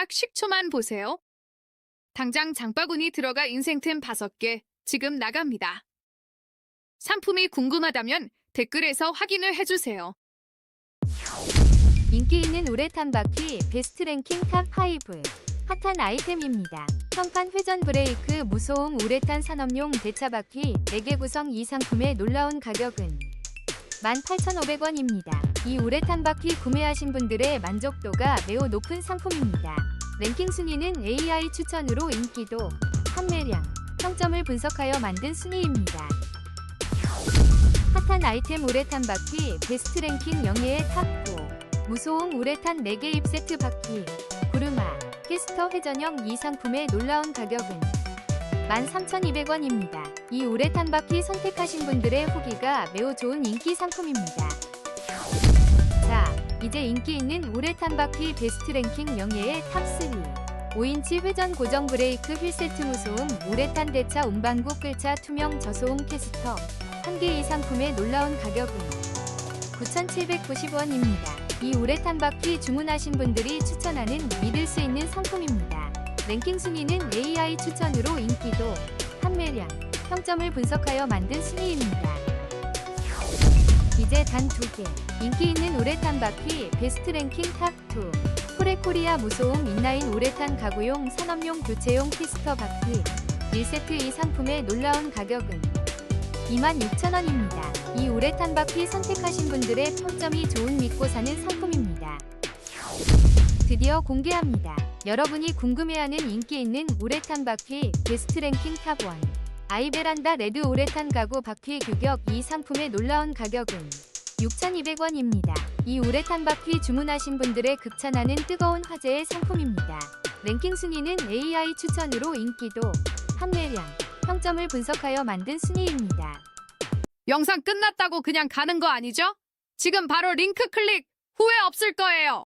딱 10초만 보세요. 당장 장바구니 들어가 인생템 5개 지금 나갑니다. 상품이 궁금하다면 댓글에서 확인을 해주세요. 인기 있는 우레탄 바퀴 베스트 랭킹 탑5 핫한 아이템입니다. 현판 회전 브레이크 무소음 우레탄 산업용 대차 바퀴 4개 구성 이 상품의 놀라운 가격은 18,500원입니다. 이 우레탄 바퀴 구매하신 분들의 만족도가 매우 높은 상품입니다. 랭킹 순위는 AI 추천으로 인기도, 판매량, 평점을 분석하여 만든 순위입니다. 핫한 아이템 우레탄 바퀴 베스트 랭킹 영예의 탑4 무소음 우레탄 4개 입 세트 바퀴 구르마 캐스터 회전형 이 상품의 놀라운 가격은 13,200원입니다. 이 우레탄 바퀴 선택하신 분들의 후기가 매우 좋은 인기 상품입니다. 자, 이제 인기 있는 우레탄 바퀴 베스트 랭킹 영예의 탑3 5인치 회전 고정 브레이크 휠 세트 무소음 우레탄 대차 운반구 끌차 투명 저소음 캐스터 한 개 이 상품의 놀라운 가격은 9,790원입니다. 이 우레탄 바퀴 주문하신 분들이 추천하는 믿을 수 있는 상품입니다. 랭킹 순위는 AI 추천으로 인기도, 판매량, 평점을 분석하여 만든 순위입니다. 이제 단 두 개. 인기 있는 우레탄 바퀴 베스트 랭킹 탑2. 코레코리아 무소음 인라인 우레탄 가구용 산업용 교체용 피스터 바퀴 1세트 이 상품의 놀라운 가격은 26,000원입니다. 이 우레탄 바퀴 선택하신 분들의 평점이 좋은 믿고 사는 상품입니다. 드디어 공개합니다. 여러분이 궁금해하는 인기 있는 우레탄 바퀴 베스트 랭킹 탑1 아이베란다 레드 우레탄 가구 바퀴 규격 이 상품의 놀라운 가격은 6,200원입니다. 이 우레탄 바퀴 주문하신 분들의 극찬하는 뜨거운 화제의 상품입니다. 랭킹 순위는 AI 추천으로 인기도, 판매량, 평점을 분석하여 만든 순위입니다. 영상 끝났다고 그냥 가는 거 아니죠? 지금 바로 링크 클릭 후회 없을 거예요.